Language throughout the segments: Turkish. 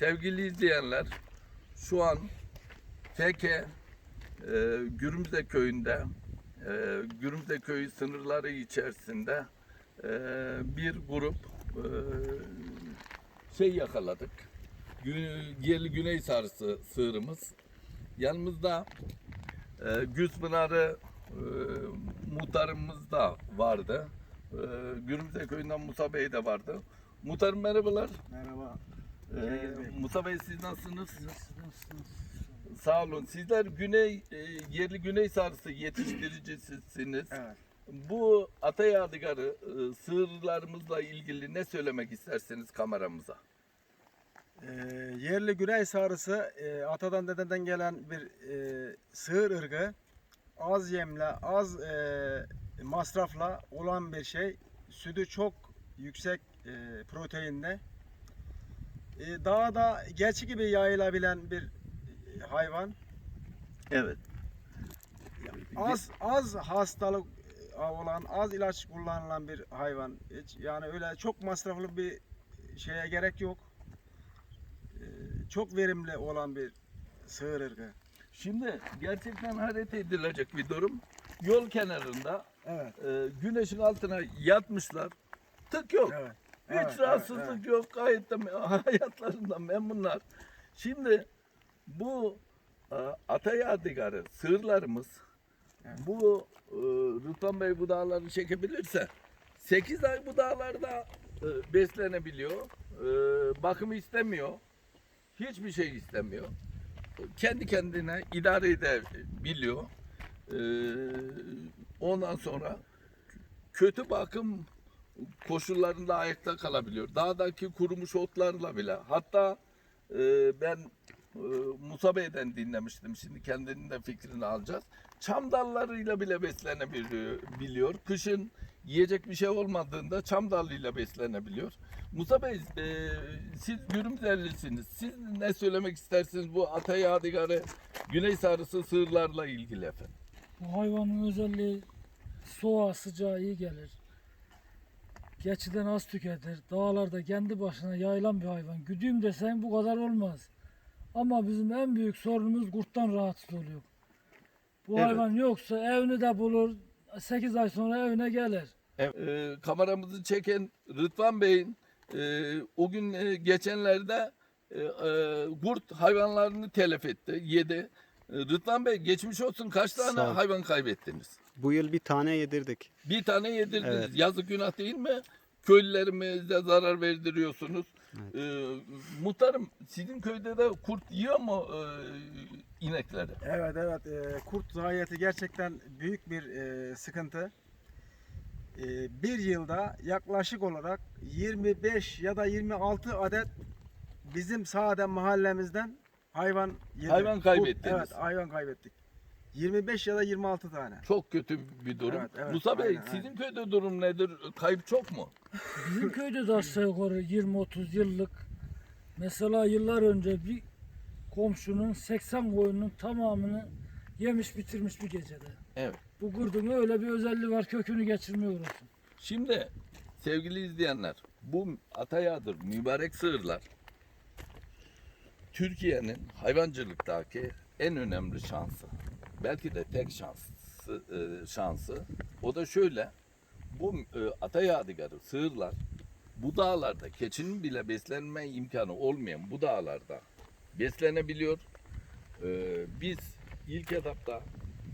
Sevgili izleyenler, şu an Teke e, Gürümze köyünde, e, Gürümze köyü sınırları içerisinde e, bir grup e, şey yakaladık. Gü- Yerli Güney Sarısı sığırımız. Yanımızda e, Güzpınarı e, muhtarımız da vardı. E, Gürümze köyünden Musa Bey de vardı. Muhtarım merhabalar. Merhaba. Ee. Musa Bey siz nasılsınız? Sağ olun. Sizler güney e, yerli güney sarısı yetiştiricisiniz. Evet. Bu ata yadigarı e, sığırlarımızla ilgili ne söylemek isterseniz kameramıza? Ee, yerli güney sarısı e, atadan dededen gelen bir e, sığır ırgı. Az yemle, az e, masrafla olan bir şey. Sütü çok yüksek e, proteinde. E, dağda geçi gibi yayılabilen bir hayvan. Evet. Az az hastalık e, olan, az ilaç kullanılan bir hayvan. Hiç, yani öyle çok masraflı bir şeye gerek yok. Ee, Çok verimli olan bir sığır ırgı. Şimdi gerçekten hayret edilecek bir durum. Yol kenarında Evet. e, güneşin altına yatmışlar. Tık yok. Evet. Hiç Evet, rahatsızlık evet, yok. Gayet de hayatlarından memnunlar. Şimdi bu e, ata yadigarı sığırlarımız Evet. bu e, Rıdvan Bey bu dağları çekebilirse 8 ay bu dağlarda e, beslenebiliyor. E, bakım istemiyor. Hiçbir şey istemiyor. Kendi kendine idare edebiliyor. E, ondan sonra kötü bakım koşullarında ayakta kalabiliyor. Dağdaki kurumuş otlarla bile. Hatta e, ben e, Musa Bey'den dinlemiştim. Şimdi kendinin de fikrini alacağız. Çam dallarıyla bile beslenebiliyor. biliyor. Kışın yiyecek bir şey olmadığında çam dalıyla beslenebiliyor. Musa Bey e, siz Gürümzerlisiniz. Siz ne söylemek istersiniz bu ata yadigarı güney sarısı sığırlarla ilgili efendim? Bu hayvanın özelliği soğuğa sıcağı iyi gelir. Geçiden az tüketir. Dağlarda kendi başına yayılan bir hayvan. Güdüğüm desen bu kadar olmaz. Ama bizim en büyük sorunumuz kurttan rahatsız oluyor. Bu Evet. hayvan yoksa evini de bulur. 8 ay sonra evine gelir. Evet. E, kameramızı çeken Rıdvan Bey'in e, o gün e, geçenlerde e, e, kurt hayvanlarını telef etti, yedi. E, Rıdvan Bey geçmiş olsun kaç tane Sağ ol. hayvan kaybettiniz? Bu yıl bir tane yedirdik. Bir tane yedirdiniz. Evet. Yazık günah değil mi? Köylülerimize zarar verdiriyorsunuz. E, muhtarım sizin köyde de kurt yiyor mu e, inekleri? Evet evet. e, kurt zayiatı gerçekten büyük bir e, sıkıntı. E, bir yılda yaklaşık olarak 25 ya da 26 adet bizim sağda mahallemizden hayvan yedik. Hayvan kaybettiniz. Evet hayvan kaybettik. 25 ya da 26 tane. Çok kötü bir durum. Evet, evet, Musa Bey aynen, sizin aynen. köyde durum nedir? Kayıp çok mu? Bizim köyde de aşağı yukarı 20-30 yıllık mesela yıllar önce bir komşunun 80 koyunun tamamını yemiş bitirmiş bir gecede. Evet. Bu kurdun öyle bir özelliği var kökünü geçirmiyor orası. Şimdi sevgili izleyenler bu atayadır mübarek sığırlar Türkiye'nin hayvancılıktaki en önemli şansı. Belki de tek şansı, e, şansı. O da şöyle. Bu e, ata yadigarı sığırlar bu dağlarda keçinin bile beslenme imkanı olmayan bu dağlarda beslenebiliyor. E, biz ilk etapta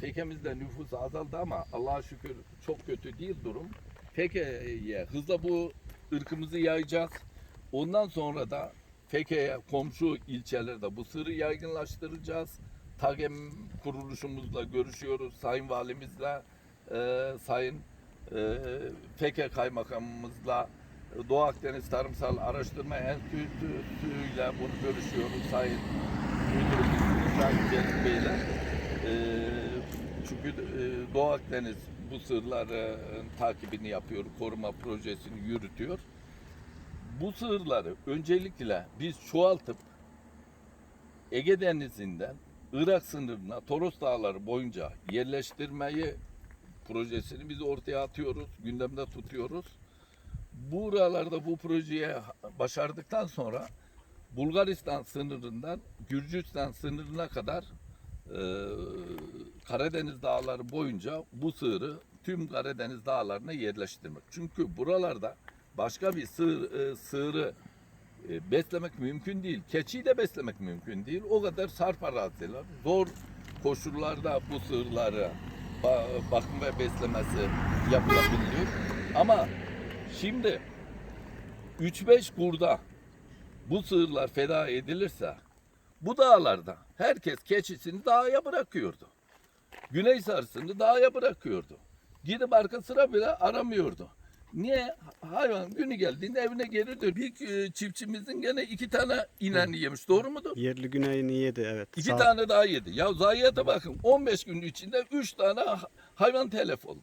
Tekemizde nüfus azaldı ama Allah'a şükür çok kötü değil durum. Feke'ye hızla bu ırkımızı yayacağız. Ondan sonra da Feke'ye komşu ilçelerde bu sırrı yaygınlaştıracağız. TAGEM kuruluşumuzla görüşüyoruz. Sayın Valimizle, e, Sayın e, Feke Kaymakamımızla, e, Doğu Akdeniz Tarımsal Araştırma Enstitüsü'yle bunu görüşüyoruz. Sayın Müdürümüz İbrahim Celil Bey'le. Ee, çünkü e, Doğu Akdeniz bu sığırların takibini yapıyor, koruma projesini yürütüyor. Bu sığırları öncelikle biz çoğaltıp Ege Denizi'nden Irak sınırına Toros Dağları boyunca yerleştirmeyi projesini biz ortaya atıyoruz, gündemde tutuyoruz. Buralarda bu projeye başardıktan sonra Bulgaristan sınırından Gürcistan sınırına kadar e, Karadeniz dağları boyunca bu sığırı tüm Karadeniz dağlarına yerleştirmek. Çünkü buralarda başka bir sığır, e, sığırı e, beslemek mümkün değil. Keçiyi de beslemek mümkün değil. O kadar sarp araziler. Zor koşullarda bu sığırları ba- bakım ve beslemesi yapılabiliyor. Ama şimdi 3-5 kurda bu sığırlar feda edilirse bu dağlarda herkes keçisini dağa bırakıyordu. Güney sarısını dağa bırakıyordu. Gidip arka sıra bile aramıyordu. Niye? Hayvan günü geldiğinde evine geri dönüyor. Bir e, çiftçimizin gene iki tane ineni yemiş. Doğru mudur? Yerli güneyini yedi evet. İki Sağ- tane daha yedi. Ya zayiata bakın 15 gün içinde 3 tane ha- hayvan telef oldu.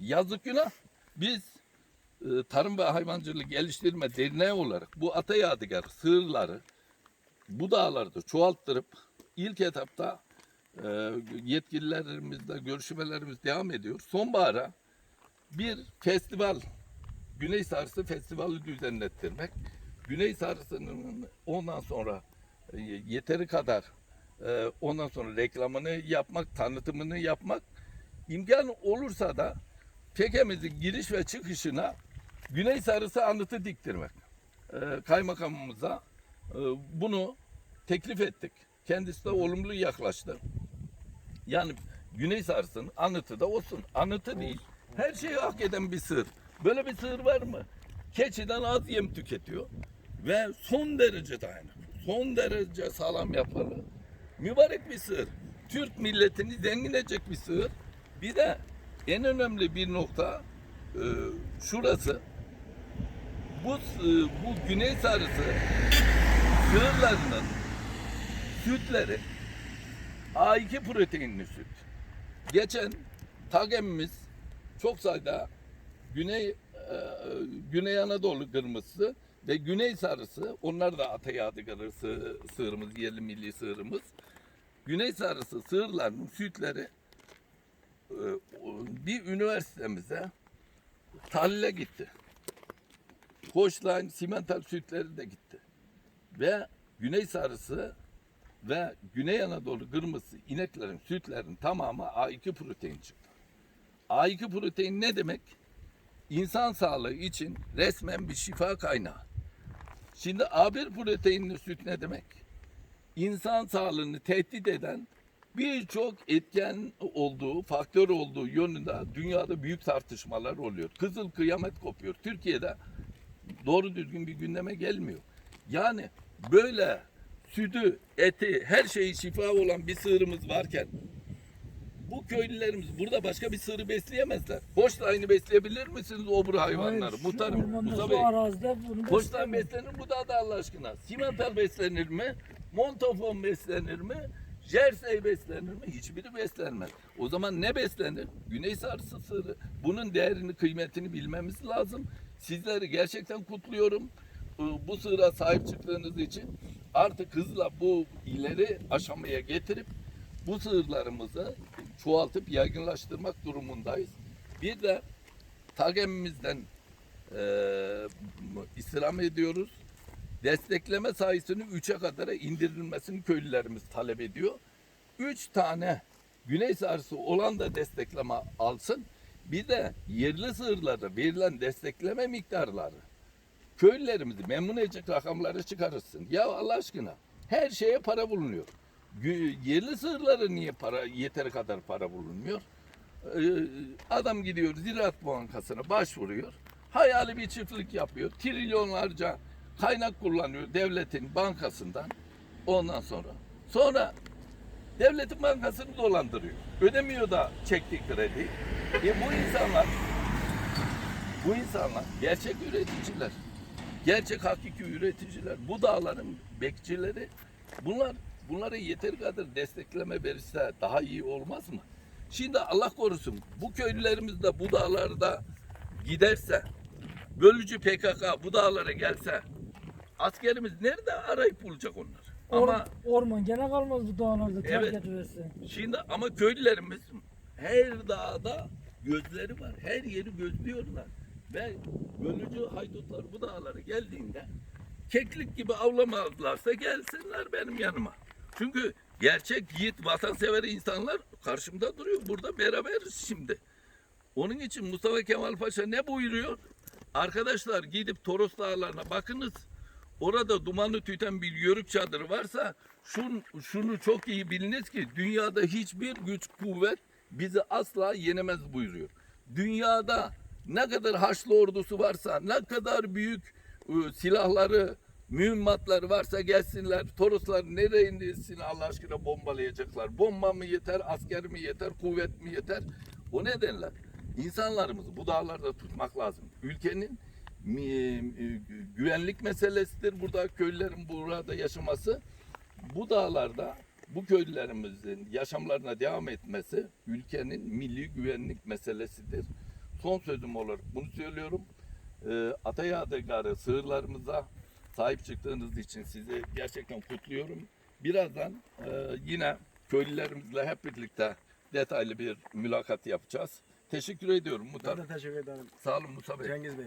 Yazık günah. Biz e, Tarım ve Hayvancılık Geliştirme Derneği olarak bu ata yadigar sığırları bu dağlarda çoğalttırıp ilk etapta e, yetkililerimizle görüşmelerimiz devam ediyor. Sonbahara bir festival, Güney Sarısı Festivali düzenlettirmek. Güney Sarısı'nın ondan sonra e, yeteri kadar e, ondan sonra reklamını yapmak, tanıtımını yapmak imkan olursa da tekemizin giriş ve çıkışına Güney Sarısı anıtı diktirmek. E, kaymakamımıza bunu teklif ettik. Kendisi de olumlu yaklaştı. Yani Güney Sarısı'nın anıtı da olsun. Anıtı değil. Her şeyi hak eden bir sığır. Böyle bir sığır var mı? Keçiden az yem tüketiyor. Ve son derece dayanıklı. Son derece sağlam yapılı. Mübarek bir sığır. Türk milletini zengin edecek bir sığır. Bir de en önemli bir nokta e, şurası. Bu, sığ- bu güney sarısı sığırlarının sütleri A2 proteinli süt. Geçen TAGEM'imiz çok sayıda Güney e, Güney Anadolu kırmızısı ve Güney sarısı onlar da ata yadigarı sığ, sığırımız, yerli milli sığırımız. Güney sarısı sığırların sütleri e, bir üniversitemize tahlile gitti. Koçlan simental sütleri de gitti. Ve Güney sarısı ve Güney Anadolu kırmızı ineklerin sütlerin tamamı A2 protein çıktı. A2 protein ne demek? İnsan sağlığı için resmen bir şifa kaynağı. Şimdi A1 proteinli süt ne demek? İnsan sağlığını tehdit eden birçok etken olduğu, faktör olduğu yönünde dünyada büyük tartışmalar oluyor. Kızıl kıyamet kopuyor. Türkiye'de doğru düzgün bir gündeme gelmiyor. Yani böyle sütü, eti, her şeyi şifa olan bir sığırımız varken bu köylülerimiz burada başka bir sığırı besleyemezler. Boştayını besleyebilir misiniz obur hayvanları? Hayır, Muhtarım, Musa Bey. arazide bunu beslenir bu da da Allah aşkına. Simental beslenir mi? Montafon beslenir mi? Jersey beslenir mi? Hiçbiri beslenmez. O zaman ne beslenir? Güney sarısı sığırı. Bunun değerini, kıymetini bilmemiz lazım. Sizleri gerçekten kutluyorum. Ee, Bu sığıra sahip çıktığınız için artık hızla bu ileri aşamaya getirip bu sığırlarımızı çoğaltıp yaygınlaştırmak durumundayız. Bir de TAGEM'imizden eee istirham ediyoruz. Destekleme sayısını 3'e kadar indirilmesini köylülerimiz talep ediyor. 3 tane güney sarısı olan da destekleme alsın. Bir de yerli sığırlara verilen destekleme miktarları köylülerimizi memnun edecek rakamları çıkarırsın. Ya Allah aşkına her şeye para bulunuyor. Yerli sığırlara niye para yeteri kadar para bulunmuyor? Ee, adam gidiyor Ziraat Bankası'na başvuruyor. Hayali bir çiftlik yapıyor. Trilyonlarca kaynak kullanıyor devletin bankasından. Ondan sonra. Sonra devletin bankasını dolandırıyor. Ödemiyor da çektiği kredi. E bu insanlar bu insanlar gerçek üreticiler. Gerçek hakiki üreticiler. Bu dağların bekçileri. Bunlar bunlara yeteri kadar destekleme verirse daha iyi olmaz mı? Şimdi Allah korusun bu köylülerimiz de bu dağlarda giderse bölücü PKK bu dağlara gelse askerimiz nerede arayıp bulacak onlar? Ama Or- orman gene kalmaz bu dağlarda terk Evet. ediverse. Şimdi ama köylülerimiz her dağda gözleri var. Her yeri gözlüyorlar. Ve bölücü haydutlar bu dağlara geldiğinde keklik gibi avlamazlarsa gelsinler benim yanıma. Çünkü gerçek yiğit vatansever insanlar karşımda duruyor. Burada beraberiz şimdi. Onun için Mustafa Kemal Paşa ne buyuruyor? Arkadaşlar gidip Toros Dağları'na bakınız. Orada dumanı tüten bir yörük çadırı varsa şun, şunu çok iyi biliniz ki dünyada hiçbir güç kuvvet bizi asla yenemez buyuruyor. Dünyada ne kadar Haçlı ordusu varsa, ne kadar büyük e, silahları, mühimmatları varsa gelsinler. Toroslar nereye indirsin Allah aşkına bombalayacaklar. Bomba mı yeter, asker mi yeter, kuvvet mi yeter? O nedenle insanlarımızı bu dağlarda tutmak lazım. Ülkenin e, güvenlik meselesidir burada köylülerin burada yaşaması. Bu dağlarda bu köylülerimizin yaşamlarına devam etmesi ülkenin milli güvenlik meselesidir. Son sözüm olarak bunu söylüyorum. Ee, Ata Yadigarı sığırlarımıza sahip çıktığınız için sizi gerçekten kutluyorum. Birazdan e, yine köylülerimizle hep birlikte detaylı bir mülakat yapacağız. Teşekkür ediyorum Ben Muhtar. de teşekkür ederim Sağ olun Musa Bey. Cengiz Bey.